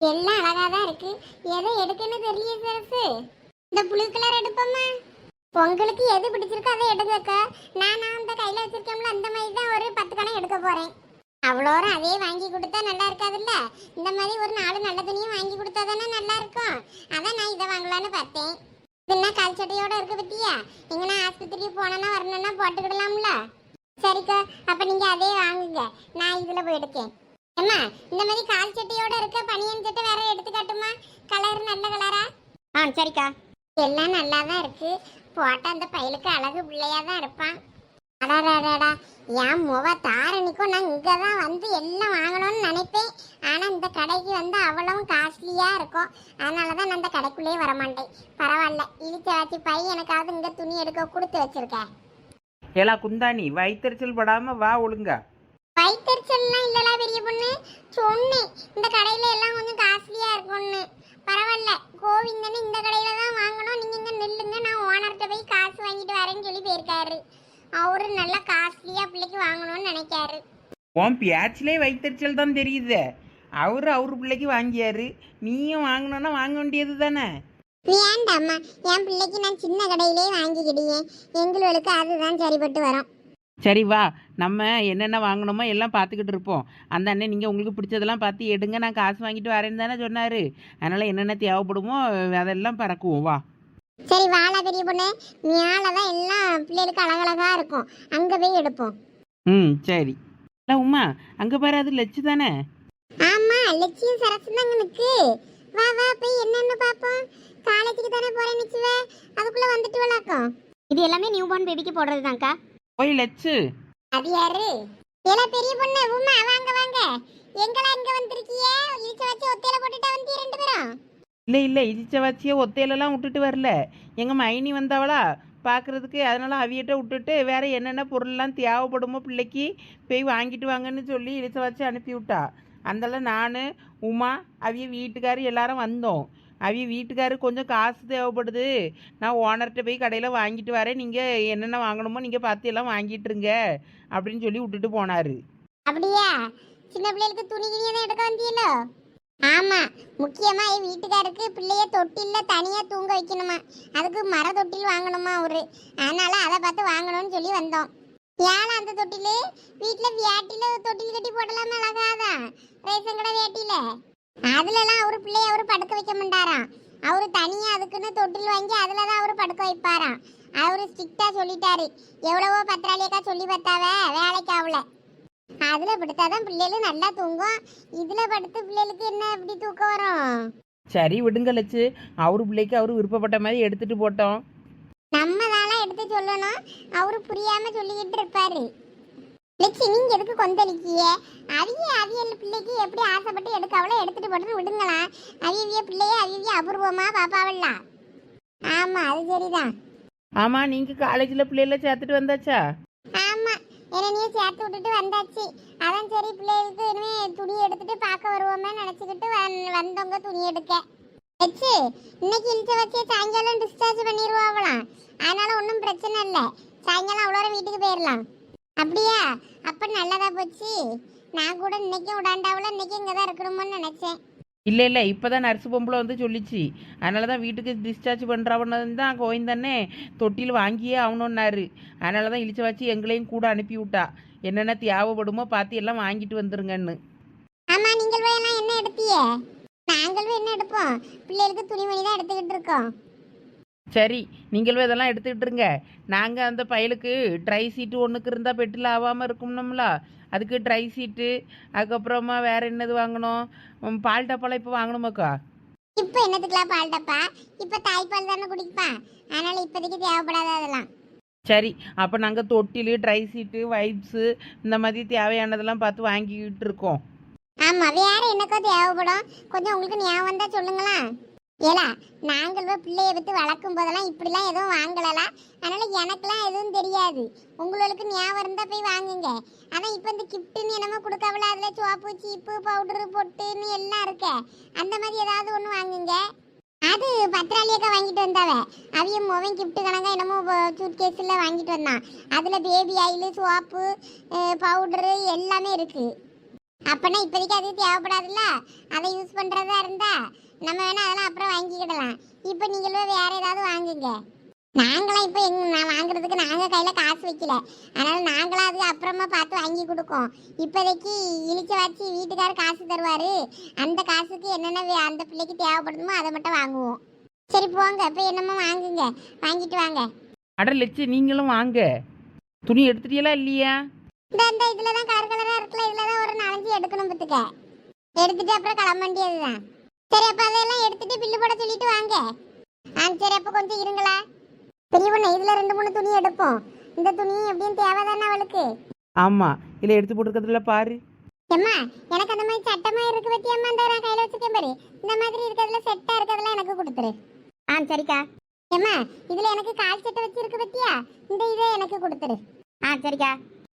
எல்லாம் அழகா தான் இருக்கு. எதை எடுக்கன்னு தெரியல சரசு. இந்த புளு கலர் எடுப்போமா? உங்களுக்கு எது பிடிச்சிருக்கோ அதை எடுங்கக்கா. நான் நான் அந்த கையில வச்சிருக்கோம்ல அந்த மாதிரி தான் ஒரு பத்து கணம் எடுக்க போறேன். அவ்வளோரும் அதே வாங்கி கொடுத்தா நல்லா இருக்காதுல்ல? இந்த மாதிரி ஒரு நாலு நல்ல துணியும் வாங்கி கொடுத்தா தானே நல்லா இருக்கும். அதான் நான் இதை வாங்கலான்னு பார்த்தேன். இதுனா கால் சட்டையோட இருக்கு பத்தியா? எங்கன்னா ஆஸ்பத்திரிக்கு போனோன்னா வரணும்னா போட்டுக்கிடலாம்ல? சரிக்கா அப்போ நீங்கள் அதே வாங்குங்க. நான் இதில் போய் எடுக்கேன். அம்மா இந்த மாதிரி கால் சட்டையோட இருக்க பனியன் சட்டை வேற எடுத்து காட்டுமா? கலர் நல்ல கலரா ஆ? சரிக்கா. எல்லாம் நல்லா தான் இருக்கு. போட்டா அந்த பையலுக்கு அழகு பிள்ளையா தான் இருப்பான். அடாடாடாடா என் முவ தாரணிக்கும் நான் இங்கே தான் வந்து எல்லாம் வாங்கணும்னு நினைப்பேன். ஆனால் இந்த கடைக்கு வந்து அவ்வளவும் காஸ்ட்லியாக இருக்கும். அதனால தான் நான் இந்த கடைக்குள்ளேயே வரமாட்டேன். பரவாயில்ல இழுச்ச வச்சு பை எனக்காவது இங்கே துணி எடுக்க கொடுத்து வச்சிருக்கேன் ஏலா குந்தாணி வயிற்றுச்சல் படாம வா ஒழுங்கா. வயிற்றுச்சல்லாம் பெரிய பொண்ணு? சொன்னேன். இந்த கடையில எல்லாம் கொஞ்சம் காஸ்ட்லியா இருக்கும்னு. பரவாயில்ல. கோவிந்தன் இந்த கடையில தான் வாங்கணும். நீங்க இங்க நில்லுங்க. நான் ஓனர்கிட்ட போய் காசு வாங்கிட்டு வரேன்னு சொல்லி போயிருக்காரு. அவரு நல்லா காஸ்ட்லியா பிள்ளைக்கு வாங்கணும்னு நினைக்காரு. உன் பேச்சிலே வயிற்றுச்சல் தான் தெரியுது. அவரு அவர் பிள்ளைக்கு வாங்கியாரு. நீயும் வாங்கணும்னா வாங்க வேண்டியது தானே? வேண்டாம்மா என் பிள்ளைக்கு நான் சின்ன கடையிலே வாங்கிக்கிடுவேன் எங்களுக்கு அதுதான் சரிப்பட்டு வரும். சரி வா நம்ம என்னென்ன வாங்கணுமோ எல்லாம் பார்த்துக்கிட்டு இருப்போம். அந்த அண்ணன் நீங்கள் உங்களுக்கு பிடிச்சதெல்லாம் பார்த்து எடுங்க நான் காசு வாங்கிட்டு வரேன்னு தானே சொன்னார். அதனால் என்னென்ன தேவைப்படுமோ அதெல்லாம் பறக்குவோம். வா. சரி வாழை பெரிய பொண்ணு. மேலே தான் எல்லாம் பிள்ளைகளுக்கு அழகழகா இருக்கும். அங்க போய் எடுப்போம். ம் சரி. இல்லை உமா அங்கே பாரு அது லட்சு தானே? ஆமா லட்சியம் சரசு தாங்க நிக்கு வா வா போய் என்னன்னு பாப்போம் காலேஜுக்கு தானே போறேன் நிச்சுவ அதுக்குள்ள வந்துட்டு விளாக்கும் இது எல்லாமே நியூ பார்ன் பேபிக்கு போடுறது தான்க்கா ஓய் லட்சு அது யாரு ஏல பெரிய பொண்ணு உமா வாங்க வாங்க. எங்களா இங்க வந்திருக்கியே? இழுச்ச வச்சு ஒத்தையில போட்டுட்டா வந்து ரெண்டு பேரும்? இல்லை இல்லை இடிச்ச வச்சிய ஒத்தையிலலாம் விட்டுட்டு வரல. எங்கள் மைனி வந்தவளா? பார்க்குறதுக்கு அதனால் அவியிட்ட விட்டுட்டு வேற என்னென்ன பொருள்லாம் தேவைப்படுமோ பிள்ளைக்கு போய் வாங்கிட்டு வாங்கன்னு சொல்லி இடிச்ச வச்சு அனுப்பி விட்டா அந்தால நான் உமா அவிய வீட்டுக்காரு எல்லாரும் வந்தோம். அவி வீட்டுக்காரு கொஞ்சம் காசு தேவைப்படுது. நான் ஓனர்கிட்ட போய் கடையில் வாங்கிட்டு வரேன். நீங்கள் என்னென்ன வாங்கணுமோ நீங்கள் பார்த்து எல்லாம் வாங்கிட்டுருங்க அப்படின்னு சொல்லி விட்டுட்டு போனார். அப்படியா? சின்ன பிள்ளைகளுக்கு துணி கிணி தான் எடுக்க வந்தியலோ ஆமா. முக்கியமா என் வீட்டுக்காருக்கு பிள்ளைய தொட்டில்ல தனியா தூங்க வைக்கணுமா. அதுக்கு மர தொட்டில் வாங்கணுமா அவரு. அதனால அதை பார்த்து வாங்கணும்னு சொல்லி வந்தோம். ஏழை அந்த தொட்டில்? வீட்டில் வேட்டில தொட்டில் கட்டி போடலாமா அழகாதான் ரேஷன் கடை வேட்டில அதுலலாம் அவரு பிள்ளைய அவரு படுக்க வைக்க மாட்டாராம். அவரு தனியா அதுக்குன்னு தொட்டில் வாங்கி அதுல தான் அவரு படுக்க வைப்பாராம். அவரு ஸ்ட்ரிக்டா சொல்லிட்டாரு. எவ்வளவோ பத்திராளியக்கா சொல்லி பார்த்தாவ? வேலைக்கு ஆகல அதுல படுத்தாதான் பிள்ளைகளும் நல்லா தூங்கும். இதுல படுத்து பிள்ளைகளுக்கு என்ன இப்படி தூக்கம் வரும்? சரி விடுங்க லட்சு அவரு பிள்ளைக்கு அவர் விருப்பப்பட்ட மாதிரி எடுத்துகிட்டு போட்டோம். நம்ம தானே எடுத்து சொல்லணும். அவரு புரியாம சொல்லிக்கிட்டு இருப்பாரு. லட்சி நீங்க எதுக்கு கொந்தளிக்கிய அவிய அவியல் பிள்ளைக்கு எப்படி ஆசைப்பட்டு எடுக்க அவளை எடுத்துட்டு போட்டு விடுங்களாம் அவிய பிள்ளைய அவிய அபூர்வமா பாப்பாவல்ல. ஆமா அது சரிதான். ஆமாம் நீங்கள் காலேஜில் பிள்ளைகளை சேர்த்துட்டு வந்தாச்சா? ஆமா என்னையே சேர்த்து விட்டுட்டு வந்தாச்சு. அதான் சரி பிள்ளைகளுக்கு இனிமே துணி எடுத்துட்டு பார்க்க வருவோமே நினைச்சுக்கிட்டு வந்- வந்தவங்க துணி எடுக்க. வச்சு இன்னைக்கு இழுச்ச வச்சு சாயங்காலம் டிஸ்சார்ஜ் பண்ணிடுவாங்களாம் அதனால ஒன்றும் பிரச்சனை இல்லை. சாயங்காலம் அவ்வளோ வீட்டுக்கு போயிடலாம் அப்படியா? அப்ப நல்லதா போச்சு. நான் கூட இன்னைக்கும் விடாண்டாவில் இன்னைக்கு இங்கே தான் இருக்கணுமோன்னு நினைச்சேன். இல்லை இல்லை இப்போ தான் நர்ஸு பொம்பளை வந்து சொல்லிச்சு. அதனால தான் வீட்டுக்கு டிஸ்சார்ஜ் பண்ணுறவனு தான்? கோவிந்தண்ணே தொட்டில் வாங்கியே ஆகணுன்னாரு அதனால தான் இழிச்ச வச்சு எங்களையும் கூட அனுப்பி விட்டா என்னென்ன தேவைப்படுமோ பார்த்து எல்லாம் வாங்கிட்டு வந்துருங்கன்னு. ஆமா நீங்கள் போய் எல்லாம் என்ன எடுத்தியே நாங்களும் என்ன எடுப்போம்? பிள்ளைகளுக்கு துணிமணி தான் எடுத்துக்கிட்டு இருக்கோம். சரி நீங்களும் இதெல்லாம் எடுத்துக்கிட்டு இருங்க. நாங்கள் அந்த பயலுக்கு ட்ரை சீட்டு ஒன்றுக்கு இருந்தால் பெட்டில் ஆகாமல் இருக்கும்னோம்ல. அதுக்கு ட்ரை சீட்டு அதுக்கப்புறமா வேற என்னது வாங்கணும்? பால் டப்பாலாம் இப்போ வாங்கணுமாக்கா இப்போ என்னத்துக்குலாம் பால் டப்பா? இப்போ தாய்ப்பால் தானே குடிப்பான் அதனால இப்போதைக்கு தேவைப்படாத அதெல்லாம். சரி அப்போ நாங்கள் தொட்டில் ட்ரை சீட்டு வைப்ஸு இந்த மாதிரி தேவையானதெல்லாம் பார்த்து வாங்கிக்கிட்டு இருக்கோம். ஆமா வேற என்னக்கோ தேவைப்படும்? கொஞ்சம் உங்களுக்கு ஞாபகம் தான் சொல்லுங்களா ஏலா நாங்கள் பிள்ளையை பிள்ளைய வளர்க்கும் போதெல்லாம் இப்படிலாம் எதுவும் வாங்கலாம் அதனால எனக்கெல்லாம் எதுவும் தெரியாது. உங்களுக்கு ஞாபகம் இருந்தால் போய் வாங்குங்க. ஆனால் இப்போ இந்த கிஃப்ட்டுன்னு என்னமோ கொடுக்கவில்ல அதில் சோப்பு சீப்பு பவுடரு பொட்டுன்னு எல்லாம் இருக்க. அந்த மாதிரி ஏதாவது ஒன்று வாங்குங்க. அது பத்திராளியக்கா வாங்கிட்டு வந்தாவ. அவிய மோவன் கிஃப்ட் கணக்கா என்னமோ சூட் கேஸில் வாங்கிட்டு வந்தான். அதில் பேபி ஆயில் சோப்பு பவுடரு எல்லாமே இருக்குது அப்போனா இப்போதைக்கு அது தேவைப்படாதுல்ல? அதை யூஸ் பண்ணுறதா இருந்தால் நம்ம வேணா அதெல்லாம் அப்புறம் வாங்கிக்கிடலாம். இப்போ நீங்களும் வேற ஏதாவது வாங்குங்க. நாங்களாம் இப்போ எங்க நான் வாங்குறதுக்கு நாங்க கையில காசு வைக்கல. அதனால நாங்களாம் அது அப்புறமா பார்த்து வாங்கி கொடுக்கோம். இப்போதைக்கு இழிச்ச வச்சு வீட்டுக்காரர் காசு தருவாரு. அந்த காசுக்கு என்னென்ன அந்த பிள்ளைக்கு தேவைப்படுமோ அதை மட்டும் வாங்குவோம். சரி போங்க. இப்போ என்னமோ வாங்குங்க. வாங்கிட்டு வாங்க. அட லட்சு நீங்களும் வாங்க. துணி எடுத்துட்டீங்களா இல்லையா? இந்த இந்த இதுல தான் கலர் கலரா இருக்குல்ல. இதுல தான் ஒரு நாலஞ்சு எடுக்கணும் பத்துக்க எடுத்துட்டு அப்புறம் கிளம்ப வேண்டியதுதான். சரி அப்ப அதெல்லாம் எடுத்துட்டு பில்லு போட சொல்லிட்டு வாங்க. ஆ சரி அப்ப கொஞ்சம் இருங்களா? பெரிய பொண்ணு இதுல ரெண்டு மூணு துணி எடுப்போம். இந்த துணி எப்படியும் தேவைதானே அவளுக்கு? ஆமாம் இதில் எடுத்து போட்டுருக்கிறதுல பாரு. ஏம்மா எனக்கு அந்த மாதிரி சட்டமா இருக்கு பத்தியம்மா இந்த நான் கையில வச்சிருக்கேன் பாரு. இந்த மாதிரி இருக்கிறதுல செட்டா இருக்கிறதுல எனக்கு கொடுத்துரு. ஆ சரிக்கா. ஏம்மா இதுல எனக்கு கால் சட்டை வச்சிருக்கு பத்தியா? இந்த இதை எனக்கு கொடுத்துரு. ஆ சரிக்கா.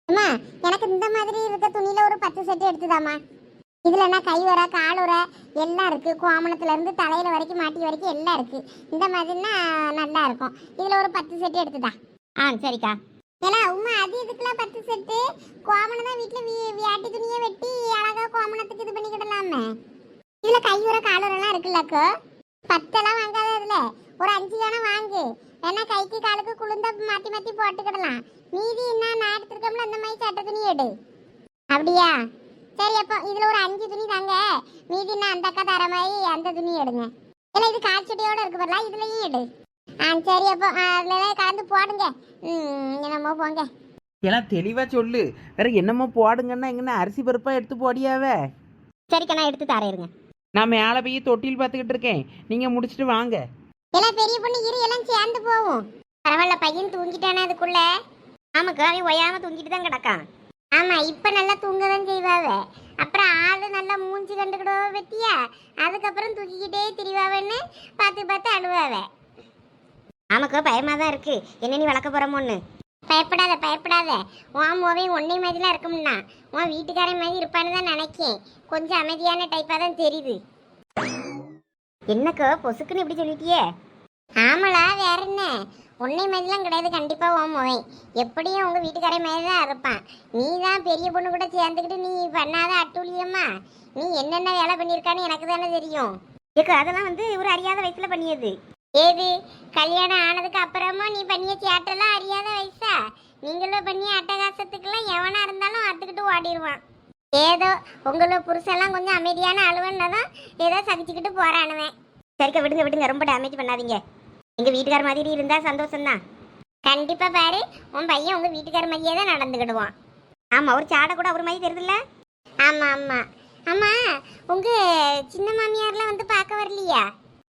அம்மா எனக்கு இந்த மாதிரி இருக்க துணியில ஒரு பத்து செட்டு எடுத்துதாம்மா. இதில் என்ன கை உர கால் உர எல்லாம் இருக்குது கோமணத்துலேருந்து தலையில் வரைக்கும் மாட்டி வரைக்கும் எல்லாம் இருக்குது இந்த மாதிரின்னா நல்லா இருக்கும். இதில் ஒரு பத்து செட்டு எடுத்துதா? ஆ சரிக்கா. ஏன்னா உமா அது இதுக்கெல்லாம் பத்து செட்டு கோமணம் தான் வீட்டில் வி- வியாட்டி துணியை வெட்டி அழகா கோமணத்துக்கு இது பண்ணிக்கிடலாமே. இதில் கை உர கால் வரலாம் இருக்குல்லக்கோ பத்தெல்லாம் வாங்காத இதில். ஒரு அஞ்சு தானே வாங்கு. வேணா கைக்கு காலுக்கு குளுந்த மாற்றி மாற்றி போட்டுக்கிடலாம். மீதி என்ன நான் எடுத்துருக்கோம்ல அந்த மாதிரி சட்ட துணி எடு. அப்படியா? சரி அப்போ இதுல ஒரு அஞ்சு துணி தாங்க. மீதி நான் அந்த அக்கா தர மாதிரி அந்த துணி எடுங்க. ஏன்னா இது காய்ச்சட்டியோட இருக்கு வரலாம் இதுலயும் எடு. ஆ சரி அப்போ அதுல கலந்து போடுங்க. ம் என்னமோ போங்க. ஏன்னா தெளிவாக சொல்லு. வேற என்னமோ போடுங்கன்னா எங்கன்னா அரிசி பருப்பாக எடுத்து போடியாவே? சரிக்கா நான் எடுத்து தரேன் இருங்க நான் மேலே போய் தொட்டில் பார்த்துக்கிட்டு இருக்கேன். நீங்கள் முடிச்சிட்டு வாங்க. எல்லாம் பெரிய பொண்ணு இரு எல்லாம் சேர்ந்து போவோம். பரவாயில்ல பையன் தூங்கிட்டானே அதுக்குள்ள. ஆமாக்கா அவன் ஒய்யாம தூங்கிட்டு தான் கிடக்கான். ஆமா இப்ப நல்லா தூங்க தான் செய்வாவ. அப்புறம் ஆளு நல்லா மூஞ்சி கண்டுக்கிடுவா பத்தியா? அதுக்கப்புறம் தூக்கிக்கிட்டே திரிவாவன்னு பார்த்து பார்த்து அழுவாவ. ஆமாக்கா பயமா தான் இருக்கு. என்ன நீ வளர்க்க போறமோன்னு பயப்படாத பயப்படாத. உன் மோவே ஒன்னே மாதிரிலாம் இருக்கும்னா உன் வீட்டுக்காரன் மாதிரி இருப்பான்னு தான் நினைக்கேன். கொஞ்சம் அமைதியான டைப்பாக தான் தெரியுது. என்னக்கா பொசுக்குன்னு இப்படி சொல்லிட்டியே? ஆமாளா வேற என்ன? உன்னை மாதிரிலாம் கிடையாது கண்டிப்பாக ஓமுவேன் எப்படியும் உங்கள் வீட்டுக்காரன் மாதிரி தான் இருப்பான். நீ தான் பெரிய பொண்ணு கூட சேர்ந்துக்கிட்டு நீ பண்ணாத அட்டூழியம்மா நீ என்னென்ன வேலை பண்ணியிருக்கான்னு எனக்கு தானே தெரியும். ஏக்கா அதெல்லாம் வந்து ஒரு அறியாத வயசில் பண்ணியது. ஏது? கல்யாணம் ஆனதுக்கு அப்புறமா நீ பண்ணிய சேட்டெல்லாம் அறியாத வயசா? நீங்களும் பண்ணிய அட்டகாசத்துக்கெல்லாம் எவனா இருந்தாலும் அத்துக்கிட்டு ஓடிடுவான். ஏதோ உங்களோட புருஷெல்லாம் கொஞ்சம் அமைதியான அழுவன்னா தான் ஏதோ சகிச்சுக்கிட்டு போறானுவேன். சரிக்கா விடுங்க விடுங்க. ரொம்ப டேமேஜ் பண்ணாதீங்க. எங்கள் வீட்டுக்கார மாதிரி இருந்தால் சந்தோஷம்தான். கண்டிப்பாக பாரு உன் பையன் உங்கள் வீட்டுக்கார மாதிரியே தான் நடந்துக்கிடுவான். ஆமாம் ஒரு சாடை கூட அவர் மாதிரி தெரியுதுல்ல? ஆமாம் ஆமாம் ஆமாம் உங்கள் சின்ன மாமியார்லாம் வந்து பார்க்க வரலையா?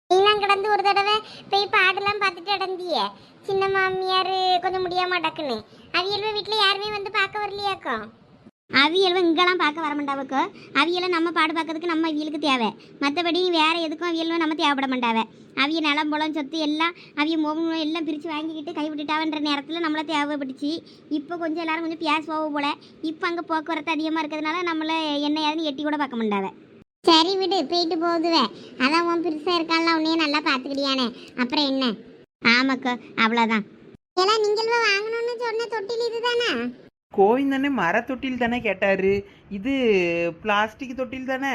நீலாம் கிடந்து ஒரு தடவை போய் பாடெல்லாம் பார்த்துட்டு அடந்தியே சின்ன மாமியார் கொஞ்சம் முடியாம டக்குன்னு அவியல்வ வீட்டில் யாருமே வந்து பார்க்க வரலையாக்கும்? அவியல்வ இங்கெல்லாம் பார்க்க வர மாட்டாவுக்கு அவியலை நம்ம பாடு பார்க்கறதுக்கு நம்ம அவியலுக்கு தேவை. மற்றபடி வேறு எதுக்கும் அவியலும் நம்ம தேவைப்பட மாட்டாவே. அவிய நிலம் புலம் சொத்து எல்லாம் அவிய முகம் எல்லாம் பிரித்து வாங்கிக்கிட்டு கைவிட்டுட்டாவன்ற நேரத்தில் நம்மளை தேவைப்பட்டுச்சு. இப்போ கொஞ்சம் எல்லாரும் கொஞ்சம் பியாஸ் போக போல. இப்போ அங்கே போக்குவரத்து அதிகமாக இருக்கிறதுனால நம்மளை என்ன ஏதுன்னு எட்டி கூட பார்க்க மாட்டாவே. சரி விடு போயிட்டு போகுதுவே. அதான் உன் பெருசாக இருக்கான்ல உன்னையே நல்லா பார்த்துக்கிட்டியானே. அப்புறம் என்ன? ஆமாக்கா அவ்வளோதான் எல்லாம் நீங்களும் வாங்கணும்னு சொன்ன தொட்டில் இதுதானா? கோவிந்த் தானே மர தொட்டில் தானே கேட்டாரு? இது பிளாஸ்டிக் தொட்டில் தானே?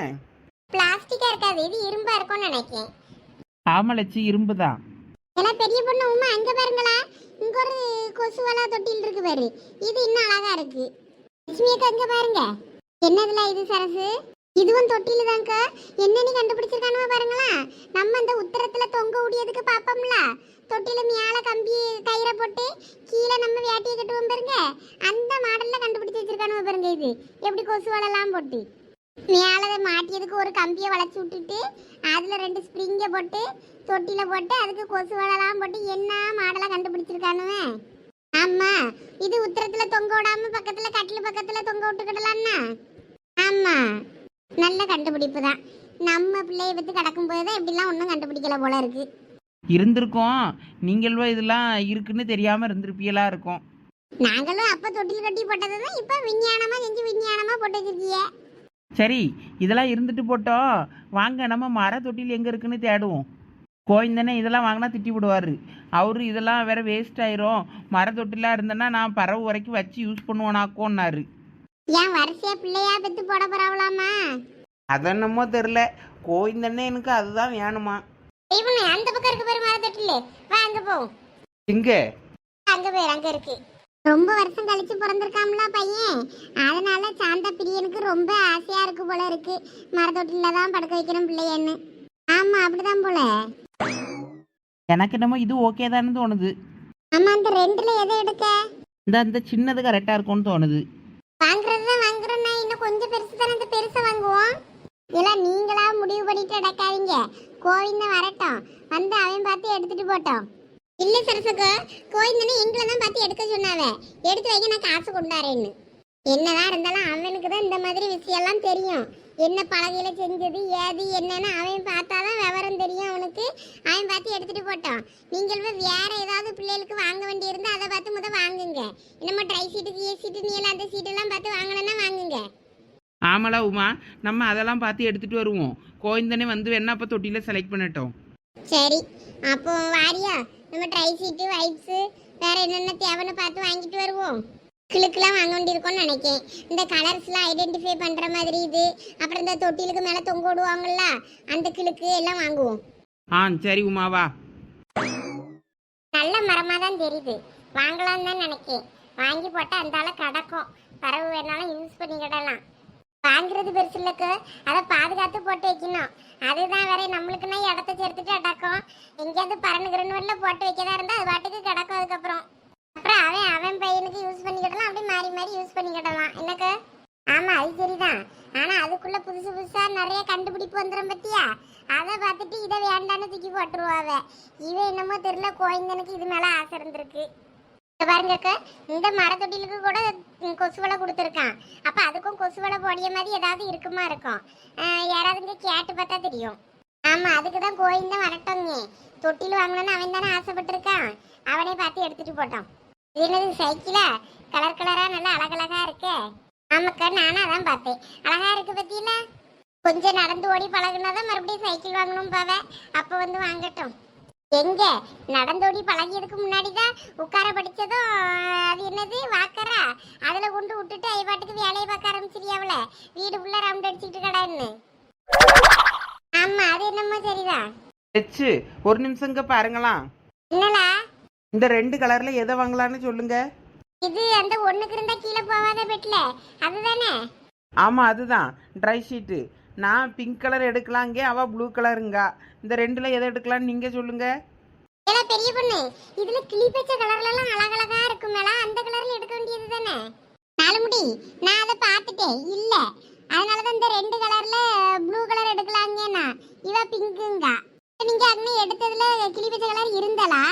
பிளாஸ்டிக்கா இருக்காது இது இரும்பா இருக்கும்னு நினைக்கிறேன் ஆமா லட்சு இரும்பு தான். எல்லாம் பெரிய பொண்ணு உமா அங்க பாருங்களா இங்க ஒரு கொசுவலா தொட்டில் இருக்கு பாரு. இது இன்னும் அழகா இருக்கு. லட்சுமி அக்கா இங்க பாருங்க. என்னதுல இது சரசு? இதுவும் தொட்டில் தான்க்கா. என்ன நீ கண்டுபிடிச்சிருக்கானுவ பாருங்களா. நம்ம அந்த உத்தரத்துல தொங்க ஊடியதுக்கு பாப்போம்ல. தொட்டில மேல கம்பி கயிறை போட்டு கீழே நம்ம வேட்டியை கட்டுவோம் பாருங்க. அந்த மாடல்ல கண்டுபிடிச்சு வச்சிருக்கானு பாருங்க இது. எப்படி கொசு வலைலாம் போட்டு. மேலே மாட்டியதுக்கு ஒரு கம்பியை வளைச்சி விட்டுட்டு அதுல ரெண்டு ஸ்ப்ரிங்கை போட்டு தொட்டில போட்டு அதுக்கு கொசு வலைலாம் போட்டு என்ன மாடலா கண்டுபிடிச்சிருக்கானுவே? ஆமா இது உத்தரத்துல தொங்க விடாம பக்கத்துல கட்டில் பக்கத்துல தொங்க விட்டுக்கிடலாம்னா ஆமா நல்ல கண்டுபிடிப்பு தான் நம்ம பிள்ளையை பற்றி கிடக்கும் போது தான் இப்படிலாம் ஒன்றும் கண்டுபிடிக்கல போல இருக்குது இருந்திருக்கோம். நீங்களும் இதெல்லாம் இருக்குன்னு தெரியாம இருந்திருப்பீங்களா இருக்கும். நாங்களும் அப்ப தொட்டில் கட்டி போட்டது தான் இப்ப விஞ்ஞானமா செஞ்சு விஞ்ஞானமா போட்டு சரி இதெல்லாம் இருந்துட்டு போட்டோம் வாங்க நம்ம மர தொட்டில் எங்கே இருக்குன்னு தேடுவோம். கோவிந்தனே இதெல்லாம் வாங்கினா திட்டி விடுவார். அவரு இதெல்லாம் வேற வேஸ்ட் ஆயிரும். மர தொட்டிலாக இருந்தேன்னா நான் பறவை வரைக்கும் வச்சு யூஸ் பண்ணுவேனாக்கோன்னாரு. ஏன் வரிசையா பிள்ளையா பெத்து போட போறாவலாமா அதென்னமோ தெரில கோவிந்தண்ணே எனக்கு அதுதான் வேணுமா? இவனு அந்த பக்கம் இருக்கு பேரு மரத்தட்டுல. வா அங்க போ. எங்க? அங்க பேர் அங்க இருக்கு. ரொம்ப வருஷம் கழிச்சு பிறந்திருக்காம்ல பையன். அதனால சாந்தா பிரியனுக்கு ரொம்ப ஆசையா இருக்கு போல இருக்கு. மரத்தொட்டில தான் படுக்க வைக்கணும் பிள்ளையன்னு. ஆமா அப்படிதான் போல. எனக்கு என்னமோ இது ஓகே தானே தோணுது. ஆமா அந்த ரெண்டுல எதை எடுக்க? இந்த அந்த சின்னது கரெக்டாக இருக்கும்னு தோணுது. வாங்குறது தான் வாங்குறோம்னா இன்னும் கொஞ்சம் பெருசு தானே இந்த பெருசை வாங்குவோம்? இதெல்லாம் நீங்களா முடிவு பண்ணிட்டு அடக்காதீங்க கோவிந்தன் வரட்டும். வந்து அவன் பார்த்து எடுத்துட்டு போட்டோம். இல்ல சரசக்கோ கோவிந்தனை எங்களை தான் பார்த்து எடுக்க சொன்னாவே. எடுத்து வைக்க நான் காசு கொண்டாரேன்னு என்னதான் இருந்தாலும் அவனுக்கு தான் இந்த மாதிரி விஷயம்லாம் தெரியும். என்ன பலகையில செஞ்சது ஏது என்னன்னு அவன் பார்த்தாதான் விவரம் தெரியும் அவனுக்கு. அவன் பார்த்து எடுத்துட்டு போட்டோம். நீங்கள் போய் வேற ஏதாவது பிள்ளைகளுக்கு வாங்க வேண்டியிருந்தா அதை பார்த்து முத வாங்குங்க. என்னமோ ட்ரை சீட்டு ஏ சீட்டு நீ எல்லாம் அந்த சீட்டெல்லாம் பார்த்து வாங்கணும்னா வாங்குங்க. ஆமாடா உமா. நம்ம அதெல்லாம் பார்த்து எடுத்துட்டு வருவோம். கோவிந்தனே வந்து வேணா அப்போ தொட்டியில் செலக்ட் பண்ணட்டும். சரி. அப்போ வாரியா நம்ம ட்ரை சீட்டு வைப்ஸு வேற என்னென்ன தேவைன்னு பார்த்து வாங்கிட்டு வருவோம். கிளுக்கெல்லாம் வாங்க வேண்டியிருக்கோம்னு நினைக்கேன். இந்த கலர்ஸ்லாம் ஐடென்டிஃபை பண்ணுற மாதிரி இது. அப்புறம் இந்த தொட்டிலுக்கு மேலே தொங்க விடுவாங்கல்ல அந்த கிளுக்கு எல்லாம் வாங்குவோம். ஆ சரி உமா வா. நல்ல மரமாக தான் தெரியுது. வாங்கலாம்னு தான் நினைக்கேன். வாங்கி போட்டால் அந்த ஆளை கிடக்கும். பறவை வேணாலும் யூஸ் பண்ணிக்கிடலாம். வாங்குறது பெருசு இல்லைக்கு. அதை பாதுகாத்து போட்டு வைக்கணும். அதுதான் வேற நம்மளுக்குன்னா இடத்த சேர்த்துட்டு அடக்கும். எங்கேயாவது பறனுக்கிறன்னு வெளில போட்டு வைக்கதா இருந்தால் அது பாட்டுக்கு கிடக்கும் அதுக்கப்புறம். அப்புறம் அவன் அவன் பையனுக்கு யூஸ் பண்ணிக்கிடலாம் அப்படி மாறி மாறி யூஸ் பண்ணிக்கிடலாம். எனக்கு ஆமா அது சரிதான். ஆனா அதுக்குள்ள புதுசு புதுசா நிறைய கண்டுபிடிப்பு வந்துடும் பத்தியா? அதை பார்த்துட்டு இதை வேண்டான்னு தூக்கி போட்டுருவாவ இவன் என்னமோ தெரியல கோயந்தனுக்கு இது மேல ஆசை இருந்திருக்கு. பாருங்க அக்கா, இந்த மரத்தொட்டிலுக்கு கூட கொசு வலை கொடுத்துருக்கான். அப்போ அதுக்கும் கொசு வலை போடிய மாதிரி ஏதாவது இருக்குமா இருக்கும்? யாராவது இங்கே கேட்டு பார்த்தா தெரியும். ஆமாம் அதுக்கு தான் கோயந்தன் வரட்டோங்க தொட்டில் வாங்கணும்னு அவன் தானே ஆசைப்பட்டிருக்கான். அவனே பார்த்து எடுத்துட்டு போட்டான். என்னது சைக்கிளா? கலர் கலராக நல்லா அழகழகா இருக்கு. ஆமாக்கா நானும் அதான் பார்த்தேன். அழகா இருக்கு பத்தியில? கொஞ்சம் நடந்து ஓடி பழகுனாதான் மறுபடியும் சைக்கிள் வாங்கணும் பாவ அப்போ வந்து வாங்கட்டும். எங்க? நடந்தோடி பழகியதுக்கு முன்னாடி தான் உட்கார படிச்சதும் அது என்னது வாக்கரா? அதுல கொண்டு விட்டுட்டு ஐ பாட்டுக்கு வேலையை பார்க்க ஆரம்பிச்சிருயாவல வீடு ஃபுல்லா ரவுண்ட் அடிச்சுட்டு கடான்னு ஆமா அது என்னமோ சரிதான். வச்சு ஒரு நிமிஷங்க பாருங்களாம். என்னலா இந்த ரெண்டு கலரில் எதை வாங்கலான்னு சொல்லுங்க. இது அந்த ஒண்ணுக்கு இருந்தா கீழே போவாத பெட்ல அதுதானே? ஆமாம் அதுதான். ட்ரை ஷீட்டு நான் பிங்க் கலர் எடுக்கலாங்க அவள் ப்ளூ கலருங்க இந்த ரெண்டில் எதை எடுக்கலாம்னு நீங்கள் சொல்லுங்க. ஏல பெரிய பொண்ணு இதுல கிளி பச்சை கலர்ல எல்லாம் அழகழகா இருக்கும் மேல அந்த கலர்ல எடுக்க வேண்டியது தானே? நாலு முடி நான் அதை பார்த்துட்டேன் இல்ல. அதனாலதான் இந்த ரெண்டு கலர்ல ப்ளூ கலர் எடுக்கலாங்கன்னா இவ பிங்க்குங்க நீங்க அண்ணன் எடுத்ததுல கிளி பச்சை கலர் இருந்தலா?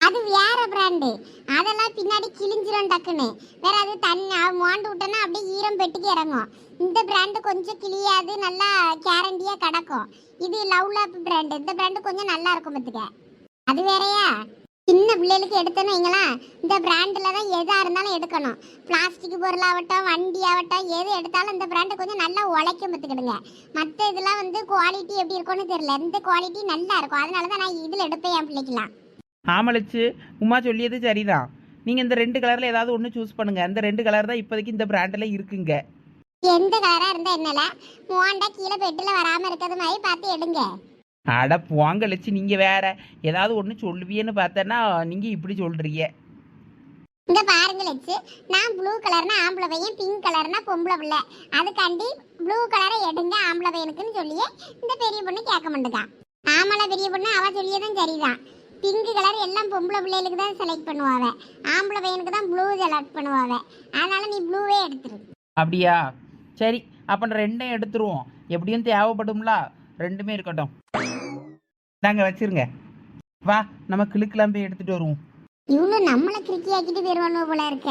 அது வேற பிராண்டு அதெல்லாம் பின்னாடி கிழிஞ்சிரும் டக்குன்னு. வேற அது தண்ணி மோண்டு விட்டோன்னா அப்படியே ஈரம் பெட்டிக்கு இறங்கும். இந்த பிராண்டு கொஞ்சம் கிளியாது நல்லா கேரண்டியா கிடக்கும். இது லவ் லாப் பிராண்டு இந்த பிராண்டு கொஞ்சம் நல்லா இருக்கும் பார்த்துக்க அது வேறையா? சின்ன பிள்ளைகளுக்கு எடுத்தோன்னு வைங்களா? இந்த பிராண்டில் தான் எதாக இருந்தாலும் எடுக்கணும். பிளாஸ்டிக் பொருளாகட்டும் வண்டி ஆகட்டும் எது எடுத்தாலும் இந்த பிராண்டு கொஞ்சம் நல்லா உழைக்கும் பார்த்துக்கிடுங்க மற்ற இதெல்லாம் வந்து குவாலிட்டி எப்படி இருக்கும்னு தெரியல. இந்த குவாலிட்டி நல்லா இருக்கும். அதனால தான் நான் இதில் எடுப்பேன் என் பிள்ளைக்கலாம் ஆமலிச்சு உமா சொல்லியது சரிதான். நீங்கள் இந்த ரெண்டு கலரில் ஏதாவது ஒன்று சூஸ் பண்ணுங்கள் அந்த ரெண்டு கலர் தான் இப்போதைக்கு இந்த பிராண்டில் இருக்குங்க. எந்த கலராக இருந்தால் என்னல? மோண்டா கீழே பெட்டில் வராமல் இருக்கிறது மாதிரி பார்த்து எடுங்க. அட போங்கலிச்சு நீங்கள் வேற. ஏதாவது ஒன்று சொல்லுவியன்னு பார்த்தேன்னா நீங்கள் இப்படி சொல்கிறீங்க இங்க பாருங்க லட்சு நான் ப்ளூ கலர்னா ஆம்பளை பையன் பிங்க் கலர்னா பொம்பளை பிள்ளை. அதுக்காண்டி ப்ளூ கலரை எடுங்க ஆம்பளை பையனுக்குன்னு சொல்லியே இந்த பெரிய பொண்ணு கேட்க மாட்டேங்கா ஆம்பளை பெரிய பொண்ணு அவ சொல்லியதும் சரிதான். பிங்க் கலர் எல்லாம் பொம்பளை பிள்ளைகளுக்கு தான் செலக்ட் பண்ணுவாவ. ஆம்பளை பையனுக்கு தான் ப்ளூ செலக்ட் பண்ணுவாவ. அதனால நீ ப்ளூவே எடுத்துரு. அப்படியா? சரி அப்போ ரெண்டும் ரெண்டையும் எடுத்துருவோம். எப்படியும் தேவைப்படும்ல? ரெண்டுமே இருக்கட்டும். நாங்கள் வச்சிருங்க. வா நம்ம கிளுக்கெல்லாம் போய் எடுத்துட்டு வருவோம். இவங்க நம்மளை கிறுக்கி ஆக்கிட்டு போயிடுவானோ போல இருக்க.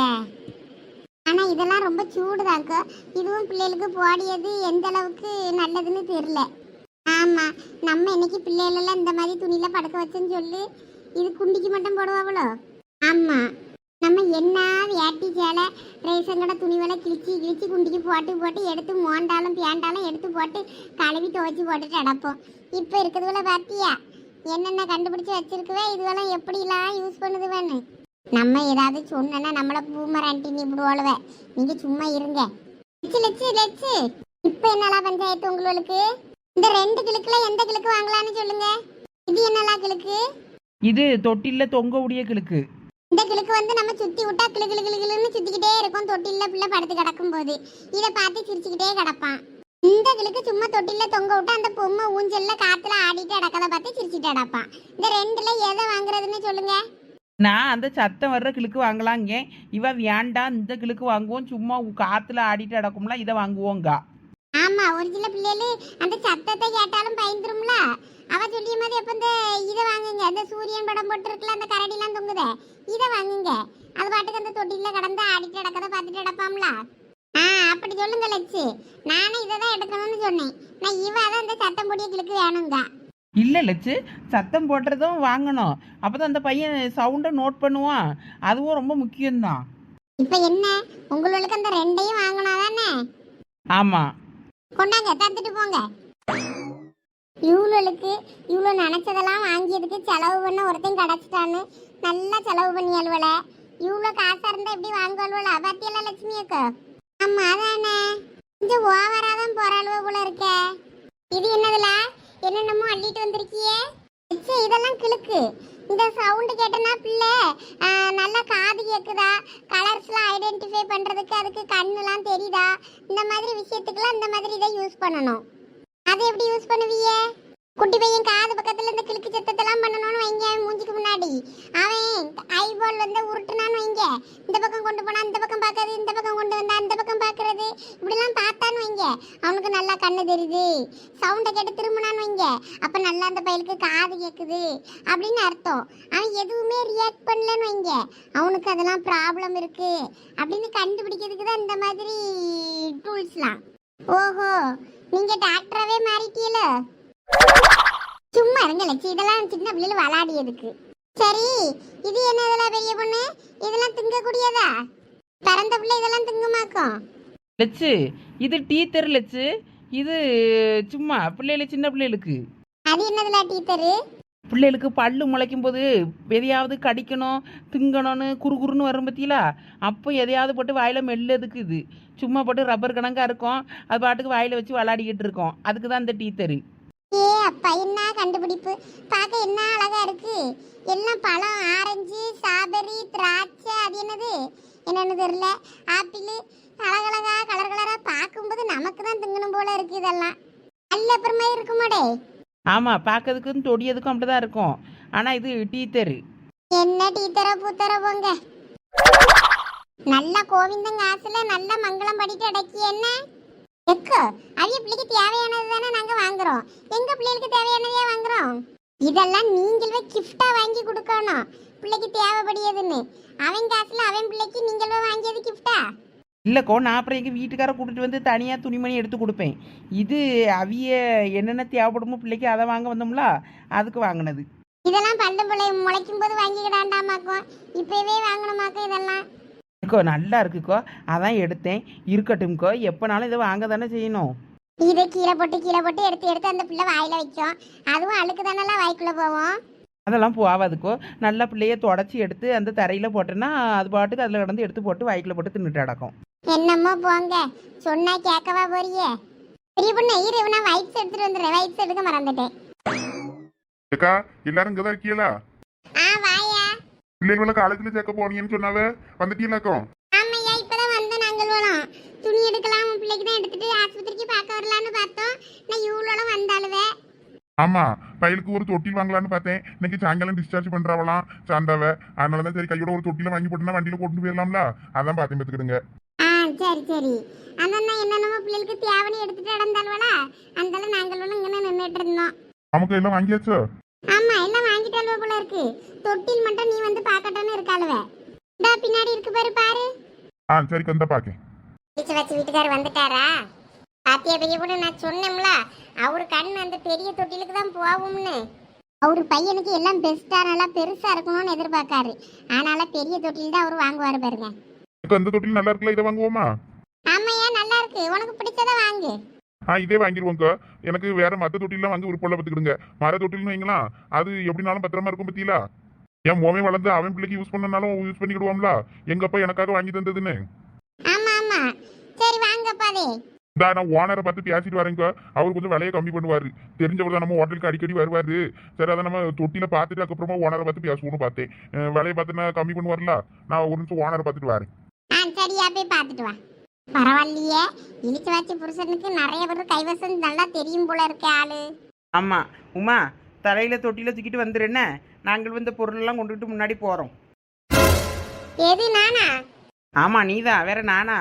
ஆனா இதெல்லாம் ரொம்ப சூடுதாக்கோ இதுவும் பிள்ளைகளுக்கு போடியது எந்த அளவுக்கு நல்லதுன்னு தெரியல. ஆமா நம்ம இன்னைக்கு பிள்ளைகளெல்லாம் இந்த மாதிரி துணியில படுக்க வச்சேன்னு சொல்லி இது குண்டிக்கு மட்டும் போடுவாங்களோ ஆமா. நம்ம என்ன வேட்டி சேலை ரேஷன் கடை துணி வேலை கிழிச்சி கிழிச்சி குண்டிக்கு போட்டு போட்டு எடுத்து மோண்டாலும் பேண்டாலும் எடுத்து போட்டு கழுவி துவைச்சி போட்டுட்டு அடப்போம் இப்போ இருக்கிறதுல பார்த்தியா என்னென்ன கண்டுபிடிச்சி வச்சிருக்கவே? இதுவெல்லாம் எப்படிலாம் யூஸ் பண்ணுதுவேன்னு. நம்ம ஏதாவது சொன்னா நம்மளை பூமராண்டி நீ விடுவாளுவ. நீங்கள் சும்மா இருங்க. லெச்சு லெச்சு லெச்சு. இப்போ என்னலாம் பஞ்சாயத்து உங்களுக்கு? இந்த ரெண்டு கிழக்குல எந்த கிழக்கு வாங்கலாம்னு சொல்லுங்க. இது என்னலாம் கிழக்கு? இது தொட்டில தொங்க உடைய கிழக்கு. இந்த கிழக்கு வந்து நம்ம சுத்தி விட்டா கிளு கிளு கிளு கிளுன்னு சுத்திக்கிட்டே இருக்கும். தொட்டில பிள்ளை படுத்து கிடக்கும் போது இதை பார்த்து சிரிச்சுக்கிட்டே கிடப்பான். இந்த கிழக்கு சும்மா தொட்டில தொங்க விட்டு அந்த பொம்மை ஊஞ்சல்ல காத்துல ஆடிட்டு அடக்கதை பார்த்து சிரிச்சுட்டு அடப்பான் இந்த ரெண்டுல எதை வாங்குறதுன்னு சொல்லுங்க. நான் அந்த சத்தம் வர்ற கிழக்கு வாங்கலாங்க. இவ வேண்டாம் இந்த கிழக்கு வாங்குவோம். சும்மா காத்துல ஆடிட்டு கிடக்கும்ல இதை வாங்குவோங்க. ஆமா ஒரு சில பிள்ளைகள் அந்த சத்தத்தை கேட்டாலும் பயந்துரும்ல? அவ சொல்லிய மாதிரி அப்ப இந்த இதை வாங்குங்க. அந்த சூரியன் படம் போட்டுருக்குல அந்த கரடிலாம் தொங்குதே. இதை வாங்குங்க. அது பாட்டுக்கு அந்த தொட்டில கடந்து ஆடிட்டு அடக்கதை பார்த்துட்டு அடப்பாம்ல ஆ அப்படி சொல்லுங்க லட்சு. நானும் இதை தான் எடுக்கணும்னு சொன்னேன். நான் இவ தான் அந்த சத்தம் பொடிய கிழக்கு வேணுங்க. இல்ல லட்சு. சத்தம் போடுறதும் வாங்கணும். அப்பதான் அந்த பையன் சவுண்டை நோட் பண்ணுவான். அதுவும் ரொம்ப முக்கியம்தான். இப்ப என்ன? உங்களுக்கு அந்த ரெண்டையும் வாங்கினாதானே ஆமா. கொண்டாங்க தந்துட்டு போங்க. இவ்வளோளுக்கு இவ்வளோ நினச்சதெல்லாம் வாங்கியதுக்கு செலவு பண்ண ஒருத்தையும் கிடச்சிட்டான்னு நல்லா செலவு பண்ணி அழுவல. இவ்வளோ காசாக இருந்தால் எப்படி வாங்குவல்வல பத்தியெல்லாம் லட்சுமி அக்கா? ஆமாம் அதானே. கொஞ்சம் ஓவராக தான் போகிற அளவு போல இருக்க. இது என்னதுல? என்னென்னமோ அள்ளிட்டு வந்திருக்கியே. இதெல்லாம் கிழக்கு. இந்த சவுண்டு கேட்டனா பிள்ளை நல்லா காது கேட்குதா கலர்ஸ்லாம் ஐடென்டிஃபை பண்ணுறதுக்கு அதுக்கு கண்ணுலாம் தெரியுதா? இந்த மாதிரி விஷயத்துக்குலாம் இந்த மாதிரி இதை யூஸ் பண்ணணும். அதை எப்படி யூஸ் பண்ணுவீங்க? குட்டி பையன் காது பக்கத்துல இந்த கிழக்கு சத்தத்தெல்லாம் பண்ணணும்னு வைங்க அவன் மூஞ்சிக்கு முன்னாடி. அவன் ஐபால் வந்து உருட்டுனான்னு வைங்க. இந்த பக்கம் கொண்டு போனா இந்த பக்கம் பார்க்கறது இந்த பக்கம் கொண்டு வந்தா அந்த பக்கம் பார்க்கறது. இப்படிலாம் பார்த்தான்னு வைங்க. அவனுக்கு நல்லா கண்ணு தெரியுது. சவுண்டை கேட்டு திரும்பினான்னு வைங்க. அப்ப நல்லா அந்த பையலுக்கு காது கேட்குது அப்படின்னு அர்த்தம். அவன் எதுவுமே ரியாக்ட் பண்ணலன்னு வைங்க. அவனுக்கு அதெல்லாம் ப்ராப்ளம் இருக்கு. அப்படின்னு கண்டுபிடிக்கிறதுக்கு தான் இந்த மாதிரி டூல்ஸ்லாம் ஓஹோ நீங்க டாக்டராகவே மாறிட்டீங்களோ சும்மா இருங்க லட்சி. இதெல்லாம் சின்ன பிள்ளைல விளாடியதுக்கு சரி இது என்ன இதெல்லாம் பெரிய பொண்ணு? இதெல்லாம் திங்கக்கூடியதா? பிறந்த பிள்ளை இதெல்லாம் திங்குமாக்கும் லட்சு இது டீத்தர் லட்சு. இது சும்மா பிள்ளைகளுக்கு சின்ன பிள்ளைகளுக்கு. அது என்னதுல டீச்சரு பிள்ளைகளுக்கு பல்லு முளைக்கும் போது எதையாவது கடிக்கணும் திங்கணும்னு குறுகுறுன்னு வரும் பத்தியலா அப்போ எதையாவது போட்டு வாயில மெல்லதுக்கு இது சும்மா போட்டு ரப்பர் கணக்கா இருக்கும். அது பாட்டுக்கு வாயில வச்சு விளாடிக்கிட்டு இருக்கோம். அதுக்கு தான் இந்த டீத்தரு. ஏ அப்பா என்ன கண்டுபிடிப்பு? பார்க்க என்ன அழகா இருக்கு? எல்லாம் பழம் ஆரஞ்சு ஸ்ட்ராபெரி திராட்சை அது என்னது? என்னன்னு தெரியல. ஆப்பிள் அழகழகா கலர் கலரா பார்க்கும்போது நமக்கு தான் திங்கணும் போல இருக்கு இதெல்லாம். நல்ல அப்புறமா இருக்குமாடே ஆமா பார்க்கறதுக்கும் தொடியதுக்கும் அப்படிதான் இருக்கும். ஆனா இது டீத்தரு. என்ன டீத்தர பூத்தர போங்க. நல்ல கோவிந்தன் காசுல நல்ல மங்களம் படிட்டு அடக்கி என்ன? எக்கோ அவிய பிள்ளைக்கு தேவையானது தானே நாங்க வாங்குறோம். எங்க பிள்ளைகளுக்கு தேவையானதே வாங்குறோம். இதெல்லாம் நீங்களே கிஃப்டா வாங்கி கொடுக்கணும். பிள்ளைக்கு தேவைப்படியதுன்னு. அவன் காசுல அவன் பிள்ளைக்கு நீங்களே வாங்கியது கிஃப்டா இல்லைக்கோ நான் அப்புறம் எங்கள் வீட்டுக்கார கூட்டிட்டு வந்து தனியாக துணிமணி எடுத்து கொடுப்பேன். இது அவிய என்னென்ன தேவைப்படுமோ பிள்ளைக்கு அதை வாங்க வந்தோம்ல அதுக்கு வாங்கினது. இதெல்லாம் பல்லு பிள்ளை முளைக்கும் போது வாங்கிக்கிடாண்டாமாக்கும். இப்பவே வாங்கணுமாக்கும் இதெல்லாம். இருக்கோ நல்லா இருக்குக்கோ. அதான் எடுத்தேன். இருக்கட்டும்க்கோ. எப்போனாலும் இதை வாங்க தானே செய்யணும். இதை கீழே போட்டு கீழே போட்டு எடுத்து எடுத்து அந்த பிள்ளை வாயில வைக்கும். அதுவும் அழுக்கு தானெல்லாம் வாய்க்குள்ள போவோம். அதெல்லாம் போகாதுக்கோ நல்ல பிள்ளைய தொடச்சி எடுத்து அந்த தரையில் போட்டேன்னா அது பாட்டுக்கு அதில் கிடந்து எடுத்து போட்டு வாய்க்குள்ள போட்டு தின்னுட்டு அடக்கும் என்னமோ போங்க. சொன்னா கேட்கவா போறியே? பெரிய பொண்ணு இரு நான் வைப்ஸ் எடுத்துட்டு வந்துடுறேன் வைப்ஸ் எடுக்க மறந்துட்டேன். அக்கா எல்லாரும் இங்கதான் இருக்கீங்களா? ஆ வாயா பிள்ளைகளை காலேஜ்ல சேர்க்க போனீங்கன்னு சொன்னாவே? வந்துட்டீங்களாக்கும் ஆமையா இப்பதான் வந்த நாங்கள் துணி எடுக்கலாம் உன் பிள்ளைக்கு தான் எடுத்துட்டு ஆஸ்பத்திரிக்கு பார்க்க வரலான்னு பார்த்தோம். நான் இவ்வளோ வந்தாளுவே. ஆமா பையலுக்கு ஒரு தொட்டில் வாங்கலாம்னு பார்த்தேன். இன்னைக்கு சாயங்காலம் டிஸ்சார்ஜ் பண்றாவலாம் சாந்தாவ. அதனாலதான் சரி கையோட ஒரு தொட்டில வாங்கி போட்டுனா வண்டியில கொண்டு போயிடலாம்ல? அதான் பார்த்தேன் பார்த்துக்கிடுங்க. ஆ சரி சரி. அதான் என்னென்னமோ பிள்ளைகளுக்கு தேவனி எடுத்துட்டு நடந்தாள்வலா அந்தால நாங்கள் வேணும் இங்கே நின்றுட்டு இருந்தோம். நமக்கு எல்லாம் வாங்கியாச்சோ? ஆமா வாங்கிட்டாலுவ போல இருக்கு. தொட்டில் மட்டும் நீ வந்து பார்க்கட்டும்னு இருக்காளுவ. இதா பின்னாடி இருக்கு பாரு பாரு. ஆ சரி கந்தா பாக்கேன். வச்சு வச்சு வீட்டுக்காரர் வந்துட்டாரா? பாத்தியா பெரிய பொண்ணு நான் சொன்னேன்ல அவரு கண் அந்த பெரிய தொட்டிலுக்கு தான் போகும்னு. அவரு பையனுக்கு எல்லாம் பெஸ்டா நல்லா பெருசா இருக்கணும்னு எதிர்பார்க்காரு. அதனால பெரிய தொட்டில் தான் அவர் வாங்குவாரு பாருங்க. இந்த தொட்டில் நல்லா இருக்குல்ல இதை வாங்குவோமா? ஆமாய்யா நல்லா இருக்கு. உனக்கு பிடிச்சத வாங்கு. ஆ இதே வாங்கிடுவோங்க எனக்கு வேற மத்த தொட்டிலாம் வாங்க விருப்பம் பார்த்துக்கிடுங்க. மர தொட்டில்னு வைங்களா? அது எப்படினாலும் பத்திரமா இருக்கும் பத்தியிலா என் மோமே வளர்ந்து அவன் பிள்ளைக்கு யூஸ் பண்ணனாலும் யூஸ் பண்ணிக்கிடுவோம்ல. எங்க அப்பா எனக்காக வாங்கி தந்ததுன்னு. ஆமா ஆமா. சரி வாங்கப்பாதே இந்த நான் ஓனரை பார்த்து பேசிட்டு வரேங்க அவர் கொஞ்சம் விலையை கம்மி பண்ணுவாரு. தெரிஞ்சவர் தான் நம்ம ஹோட்டலுக்கு அடிக்கடி வருவாரு. சரி அதை நம்ம தொட்டில பார்த்துட்டு அதுக்கப்புறமா ஓனரை பார்த்து பேசுவோம்னு பார்த்தேன். விலையை பார்த்து நான் கம்மி பண்ணுவார்ல? நான் ஒரு நிமிஷம் ஓனரை பார்த்துட்டு வரேன். சரியா போய் பார்த்துட்டு வா. பரவாயில்லையே. இழிச்சு வச்சு புருஷனுக்கு நிறைய பேர் கைவசம் நல்லா தெரியும் போல இருக்க ஆளு. ஆமாம் உமா தலையில் தொட்டியில் தூக்கிட்டு வந்துடுன்னு நாங்கள் வந்து பொருளெல்லாம் கொண்டுகிட்டு முன்னாடி போகிறோம் எது நானா? ஆமாம் நீதான் வேற நானா?